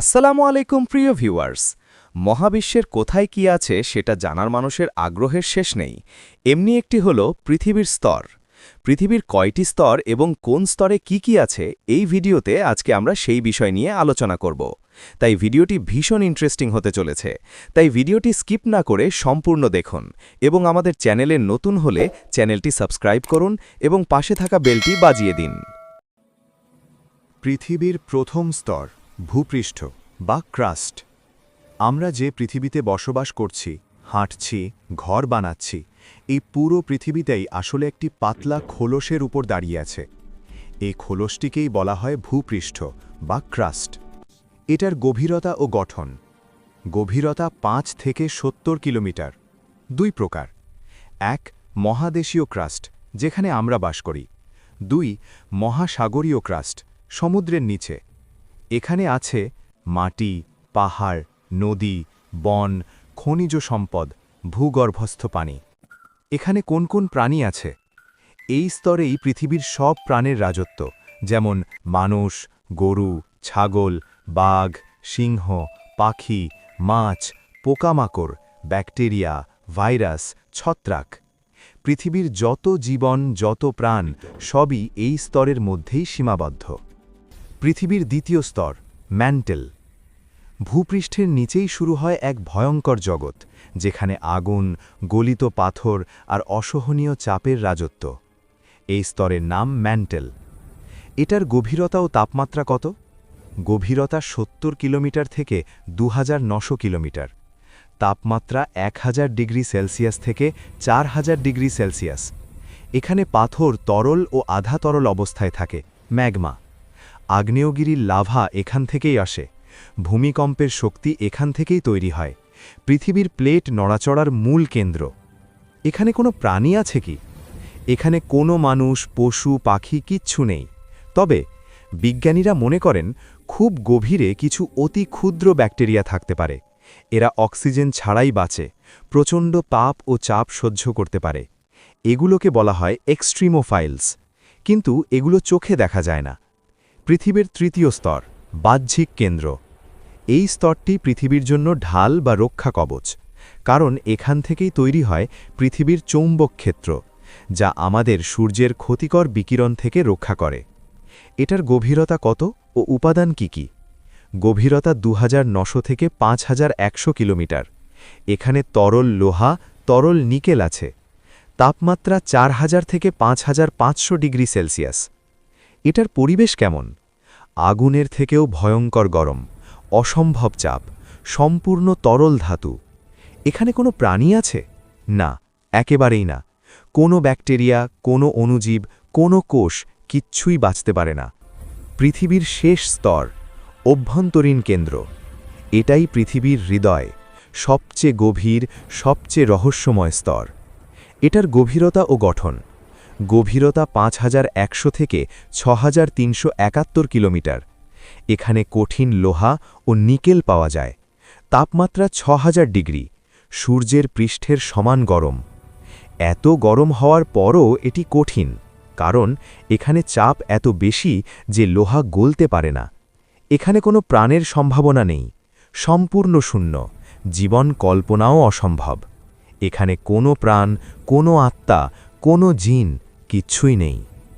আসসালামু আলাইকুম, প্রিয় ভিউয়ার্স। মহাবিশ্বের কোথায় কি আছে সেটা জানার মানুষের আগ্রহের শেষ নেই। এমনি একটি হল পৃথিবীর স্তর। পৃথিবীর কয়টি স্তর এবং কোন স্তরে কি কি আছে এই ভিডিওতে আজকে আমরা সেই বিষয় নিয়ে আলোচনা করব। তাই ভিডিওটি ভীষণ ইন্টারেস্টিং হতে চলেছে। তাই ভিডিওটি স্কিপ না করে সম্পূর্ণ দেখুন এবং আমাদের চ্যানেলে নতুন হলে চ্যানেলটি সাবস্ক্রাইব করুন এবং পাশে থাকা বেলটি বাজিয়ে দিন। পৃথিবীর প্রথম স্তর। ভূপৃষ্ঠ বা ক্রাস্ট। আমরা যে পৃথিবীতে বসবাস করছি, হাঁটছি, ঘর বানাচ্ছি, এই পুরো পৃথিবীতেই আসলে একটি পাতলা খোলসের উপর দাঁড়িয়ে আছে। এই খোলসটিকেই বলা হয় ভূপৃষ্ঠ বা ক্রাস্ট। এটার গভীরতা ও গঠন। গভীরতা পাঁচ থেকে সত্তর কিলোমিটার। দুই প্রকার। এক, মহাদেশীয় ক্রাস্ট, যেখানে আমরা বাস করি। দুই, মহাসাগরীয় ক্রাস্ট, সমুদ্রের নিচে। এখানে আছে মাটি, পাহাড়, নদী, বন, খনিজ সম্পদ, ভূগর্ভস্থ পানি। এখানে কোন কোন প্রাণী আছে? এই স্তরেই পৃথিবীর সব প্রাণের রাজত্ব, যেমন মানুষ, গরু, ছাগল, বাঘ, সিংহ, পাখি, মাছ, পোকামাকড়, ব্যাকটেরিয়া, ভাইরাস, ছত্রাক। পৃথিবীর যত জীবন, যত প্রাণ, সবই এই স্তরের মধ্যেই সীমাবদ্ধ। পৃথিবীর দ্বিতীয় স্তর, ম্যান্টেল। ভূপৃষ্ঠের নিচেই শুরু হয় এক ভয়ঙ্কর জগৎ, যেখানে আগুন, গলিত পাথর আর অসহনীয় চাপের রাজত্ব। এই স্তরের নাম ম্যান্টেল। এটার গভীরতা ও তাপমাত্রা কত? গভীরতা সত্তর কিলোমিটার থেকে দু কিলোমিটার। তাপমাত্রা এক হাজার ডিগ্রি সেলসিয়াস থেকে চার হাজার ডিগ্রি সেলসিয়াস। এখানে পাথর তরল ও আধা তরল অবস্থায় থাকে, ম্যাগমা। আগ্নেয়গিরির লাভা এখান থেকেই আসে। ভূমিকম্পের শক্তি এখান থেকেই তৈরি হয়। পৃথিবীর প্লেট নড়াচড়ার মূল কেন্দ্র। এখানে কোনো প্রাণী আছে কি? এখানে কোনো মানুষ, পশু, পাখি কিচ্ছু নেই। তবে বিজ্ঞানীরা মনে করেন, খুব গভীরে কিছু অতি ক্ষুদ্র ব্যাকটেরিয়া থাকতে পারে। এরা অক্সিজেন ছাড়াই বাঁচে, প্রচণ্ড পাপ ও চাপ সহ্য করতে পারে। এগুলোকে বলা হয় এক্সট্রিমোফাইলস। কিন্তু এগুলো চোখে দেখা যায় না। পৃথিবীর তৃতীয় স্তর, বাহ্যিক কেন্দ্র। এই স্তরটি পৃথিবীর জন্য ঢাল বা রক্ষা কবচ, কারণ এখান থেকেই তৈরি হয় পৃথিবীর চৌম্বক ক্ষেত্র, যা আমাদের সূর্যের ক্ষতিকর বিকিরণ থেকে রক্ষা করে। এটার গভীরতা কত ও উপাদান কি কি? গভীরতা দু থেকে পাঁচ হাজার একশো কিলোমিটার। এখানে তরল লোহা, তরল নিকেল আছে। তাপমাত্রা চার হাজার থেকে পাঁচ হাজার পাঁচশো ডিগ্রি সেলসিয়াস। এটার পরিবেশ কেমন? আগুনের থেকেও ভয়ঙ্কর গরম, অসম্ভব চাপ, সম্পূর্ণ তরল ধাতু। এখানে কোনো প্রাণী আছে? না, একেবারেই না। কোনো ব্যাকটেরিয়া, কোনো অণুজীব, কোনো কোষ কিচ্ছুই বাঁচতে পারে না। পৃথিবীর শেষ স্তর, অভ্যন্তরীণ কেন্দ্র। এটাই পৃথিবীর হৃদয়, সবচেয়ে গভীর, সবচেয়ে রহস্যময় স্তর। এটার গভীরতা ও গঠন গভীরতা পাঁচ হাজার একশো থেকে ছ কিলোমিটার। এখানে কঠিন লোহা ও নিকেল পাওয়া যায়। তাপমাত্রা ছ ডিগ্রি। সূর্যের পৃষ্ঠের সমান গরম। এত গরম হওয়ার পরও এটি কঠিন, কারণ এখানে চাপ এত বেশি যে লোহা গলতে পারে না। এখানে কোনো প্রাণের সম্ভাবনা নেই। সম্পূর্ণ শূন্য। জীবন কল্পনাও অসম্ভব। এখানে কোনো প্রাণ, কোনো আত্মা, কোনো জিন কিচ্ছুই নেই।